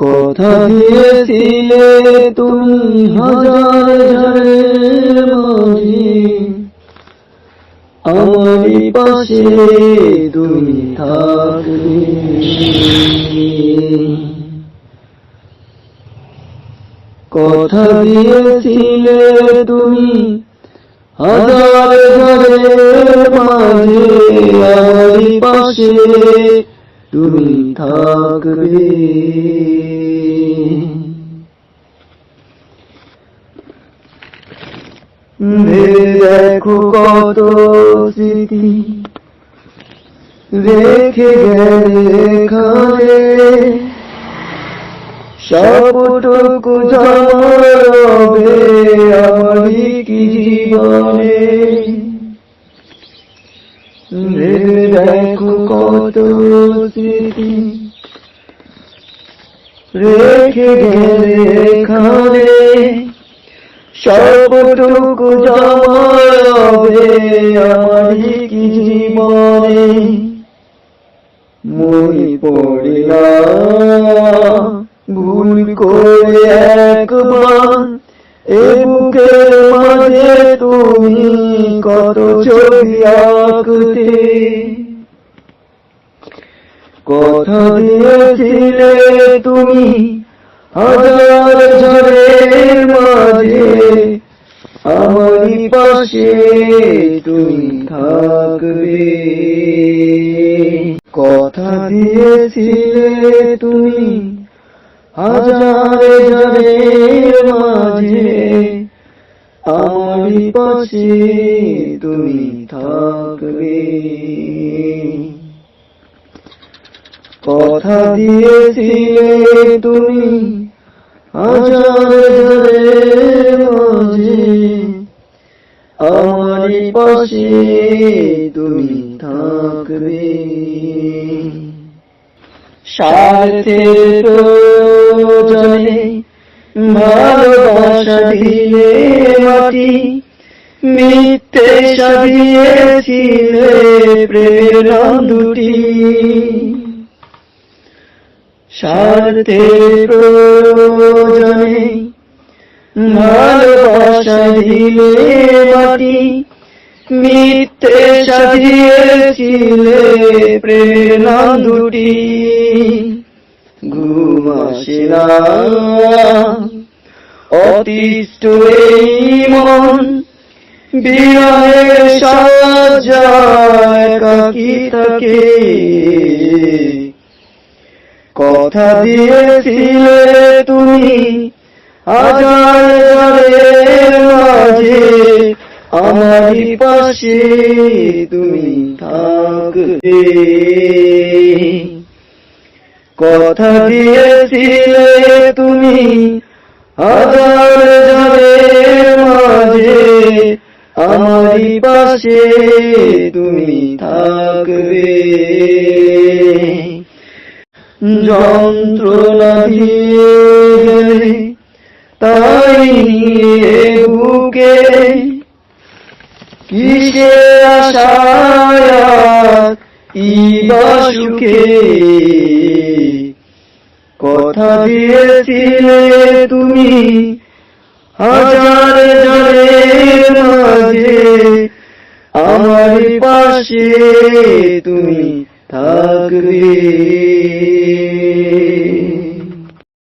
কথা দিয়েছিলে তুমি হাজার মাঝে। আমারই পাশে তুমি থাকবে কথা দিয়েছিলে তুমি হাজার হাজারের মাঝে। আমারই পাশে তুমি থাকবে দেখো কত স্মৃতি। রেখে গেলে সবটুকু জমাবে আমারই কি জীবনে দেখো কত স্মৃতি রেখে গেলে খানে সবটুকু জমাবে আমারই কি জীবনে। মই পড়িলাম ভুল করে একবার এ বুকের মাঝে তুমি কত ছবি আঁকতে। কথা দিয়েছিলে তুমি হাজার ঝড়ের মাঝে। আমারই পাশে তুমি থাকবে। কথা দিয়েছিলে তুমি হাজার ঝড়ের মাঝে। আমারই পাশে তুমি থাকবে। কথা দিয়েছিলে তুমি। আমারই পাশে তুমি থাকবে। স্বার্থের প্রয়োজনে ভালোবাসা দিলে মাটি, মিথ্যে সাজিয়েছিলে প্রেমের নাম দুটি। স্বার্থের প্রয়োজনে ভালোবাসা দিলে মাটি, মিথ্যে সাজিয়েছিলে প্রেমের নাম দুটি। ঘুমাসিনা অতিষ্ঠ মন বিরহের সাজায় কাকি থাকে কথা দিয়েছিলে তুমি। হাজারের মাঝে আমারই পাশে তুমি থাকবে কথা দিয়েছিলে তুমি। হাজার হাজারের মাঝে আমারই পাশে তুমি থাকবে। যন্ত্রণা দিয়ে তাই নিয়ে বুকে কিসে আশায় সুখে? কথা দিয়েছিলে তুমি হাজার জনের মাঝে, আমার পাশে তুমি থাকবে।